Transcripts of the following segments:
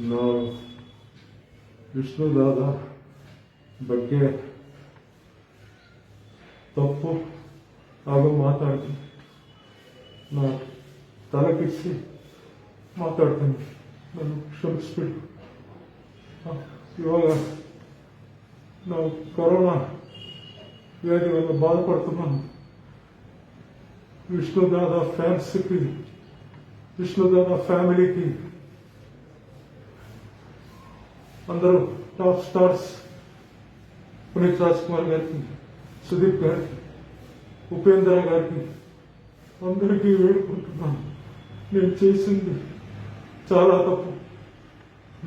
ನಾವು ವಿಷ್ಣುದಾದ ಬಗ್ಗೆ ತಪ್ಪು ಹಾಗೂ ಮಾತಾಡ್ತೀನಿ. ನಾನು ತಲೆ ಮಾತಾಡ್ತೀನಿ. ನಾನು ಕ್ಷಮಿಸ್ಬಿಡಿ. ಇವಾಗ ನಾವು ಕೊರೋನಾ ವ್ಯಾಧಿಗಳನ್ನು ಬಾಧಪಡ್ತು ನಾನು ವಿಷ್ಣುದಾದ ಫ್ಯಾನ್ಸ್ ಸಿಕ್ಕಿದ್ವಿ ವಿಷ್ಣುದಾದ ಕಿ అందరూ టాప్ స్టార్స్ పునీత్ రాజ్ కుమార్ గారికి సుదీప్ గారికి ఉపేంద్ర గారికి అందరికీ వేడుకుంటున్నాను నేను చేసింది చాలా తప్పు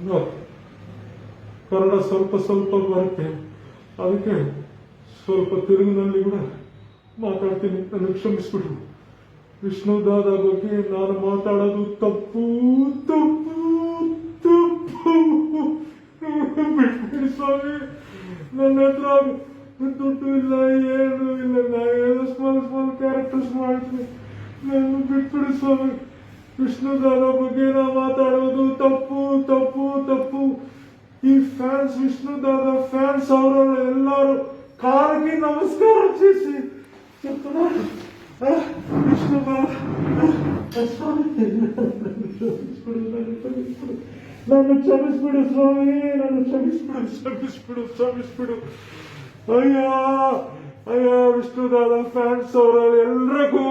నాకు ಕನ್ನಡ ಸ್ವಲ್ಪ ಸ್ವಲ್ಪ ಬರುತ್ತೆ ಅದಕ್ಕೆ ಸ್ವಲ್ಪ ತೆಲುಗಿನಲ್ಲಿ ಕೂಡ ಮಾತಾಡ್ತೀನಿ ನನ್ನ ಕ್ಷಮಿಸ್ಬಿಟ್ರು ವಿಷ್ಣುದಾದ ಬಗ್ಗೆ ನಾನು ಮಾತಾಡೋದು ತಪ್ಪು ತಪ್ಪು ತಪ್ಪು ಸ್ವಾಮಿ ನನ್ನ ಹತ್ರ ದುಡ್ಡು ಇಲ್ಲ, ಏನು ಇಲ್ಲ. ನಾನು ಸ್ಮಾಲ್ ಸ್ಮಾಲ್ ಕ್ಯಾರೆಕ್ಟರ್ಸ್ ಮಾಡ್ತೀನಿ. ನಾನು ಬಿಟ್ಬಿಡಿ ಸ್ವಾಮಿ. ವಿಷ್ಣುದಾನ ಬಗ್ಗೆ ನಾವು ಮಾತಾಡೋದು ತಪ್ಪು ತಪ್ಪು ತಪ್ಪು. ಈ ಫ್ಯಾನ್ಸ್ ವಿಷ್ಣುದಾದ ಫ್ಯಾನ್ಸ್ ಅವರ ಎಲ್ಲರೂ ಕಾಲಕ್ಕೆ ನಮಸ್ಕಾರ ಅರ್ಚಿಸಿ ವಿಷ್ಣುದಾದ ಸ್ವಾಮಿ. విష్ణు దాదా ఆ, స్వామి, నన్ను క్షమించుడు, నన్ను క్షమించుడు. నన్ను క్షమిస్పిడు స్వామి నన్ను క్షమిస్పిడు క్షమిస్పిడు ಕ್ಷಮಿಸ್ಬಿಡು ಅಯ್ಯ ಅಯ್ಯ ವಿಷ್ಣುದಾದ ಫ್ಯಾನ್ಸ್ ಅವರ ಎಲ್ರಿಗೂ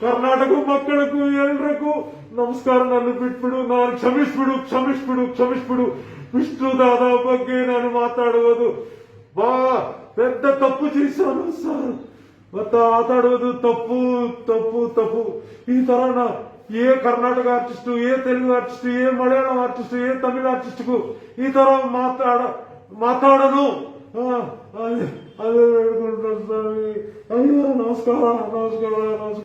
ಕರ್ನಾಟಕ ಮಕ್ಕಳಿಗೂ ಎಲ್ರಿಗೂ ನಮಸ್ಕಾರ ನನ್ನ ಬಿಟ್ಬಿಡು ನಾನು ಕ್ಷಮಿಸ್ಬಿಡು ಕ್ಷಮಿಸ್ಬಿಡು ಕ್ಷಮಿಸ್ಬಿಡು ವಿಷ್ಣುದಾದ ಬಗ್ಗೆ ನಾನು ಮಾತಾಡುವುದು ಬಾ పెద్ద తప్పు చేశాను సార్ ಮತ್ತೆ ಮಾತಾಡುವುದು ತಪ್ಪು ತಪ್ಪು ತಪ್ಪು ಈ ತರನ ఏ కర్ణాటక ఆర్టిస్టు ఏ తెలుగు ఆర్టిస్టు ఏ మలయాళం ఆర్టిస్టు ఏ తమిళ ఆర్టిస్టుకు ఈ ತರ మాట్లాడ మాట్లాడను. ఆ, అదే అదే వేడుకుంటున్నాను